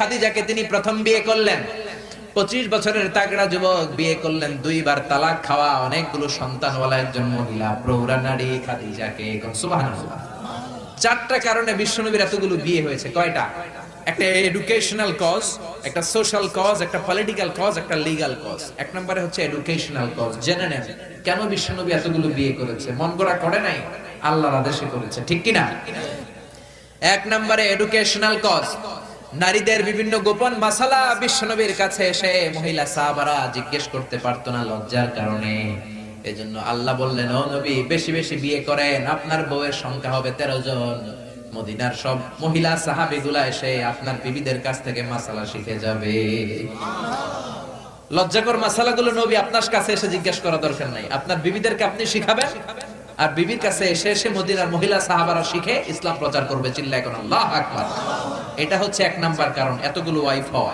খাদিজাকে তিনি প্রথম বিয়ে করলেন। পঁচিশ বছরের তাগড়া যুবক বিয়ে করলেন, দুইবার তালাক খাওয়া, অনেকগুলো সন্তানওয়ালা একজন মহিলা প্রৌরা নারী খাদিজাকে চারটা কারণে বিশ্বনবীর এতগুলো বিয়ে হয়েছে, কয়টা? একটা এডুকেশনাল কজ একটা সোশ্যাল কজ একটা পলিটিক্যাল কজ একটা লিগ্যাল কজ এক নম্বরে হচ্ছে এডুকেশনাল কজ জেনে নেন, কেন বিশ্বনবী এতগুলো বিয়ে করেছে? মন গড়া করে নাই? আল্লাহর আদেশে করেছে, ঠিক কিনা? এক নম্বরে এডুকেশনাল কজ নারীদের বিভিন্ন গোপন মাসালা বিশ্বনবীর কাছে এসে মহিলা সাহাবারা জিজ্ঞেস করতে পারতো না লজ্জার কারণে। এজন্য আল্লাহ বললেন, ও নবী, বেশি বেশি বিয়ে করেন। আপনার বউয়ের সংখ্যা হবে তেরো জন। মদিনার সব মহিলা সাহাবিগুলা এসে আপনার বিবিদের কাছ থেকে মাসালা শিখে যাবে। লজ্জাকর মাসালাগুলো নবী আপনার কাছে এসে জিজ্ঞেস করা দরকার নাই। আপনার বিবিদেরকে আপনি শিখাবেন। আর বিবির কাছে এসে এসে মদিনার মহিলা সাহাবারা শিখে ইসলাম প্রচার করবে। চিল্লা এখন আল্লাহ আকবার। এটা হচ্ছে এক নাম্বার কারণ এতগুলো ওয়াইফ হওয়া